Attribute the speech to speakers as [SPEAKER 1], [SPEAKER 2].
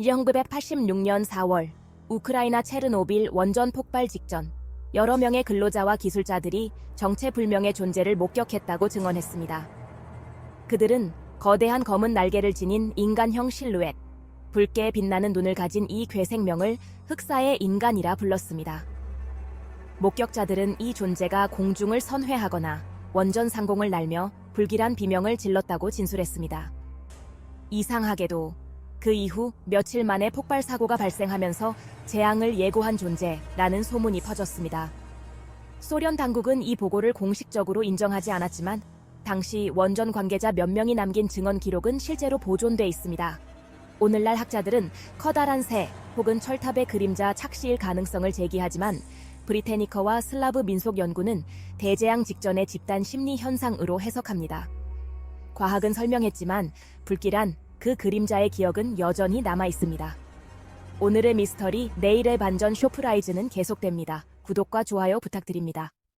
[SPEAKER 1] 1986년 4월 우크라이나 체르노빌 원전 폭발 직전 여러 명의 근로자와 기술자들이 정체불명의 존재를 목격했다고 증언했습니다. 그들은 거대한 검은 날개를 지닌 인간형 실루엣, 붉게 빛나는 눈을 가진 이 괴생명을 흑사의 인간이라 불렀습니다. 목격자들은 이 존재가 공중을 선회하거나 원전 상공을 날며 불길한 비명을 질렀다고 진술했습니다. 이상하게도 그 이후 며칠 만에 폭발 사고가 발생하면서 재앙을 예고한 존재라는 소문이 퍼졌습니다. 소련 당국은 이 보고를 공식적으로 인정하지 않았지만 당시 원전 관계자 몇 명이 남긴 증언 기록은 실제로 보존돼 있습니다. 오늘날 학자들은 커다란 새 혹은 철탑의 그림자 착시일 가능성을 제기하지만 브리테니커와 슬라브 민속 연구는 대재앙 직전의 집단 심리 현상으로 해석합니다. 과학은 설명했지만 불길한 그 그림자의 기억은 여전히 남아 있습니다. 오늘의 미스터리 내일의 반전 쇼프라이즈는 계속됩니다. 구독과 좋아요 부탁드립니다.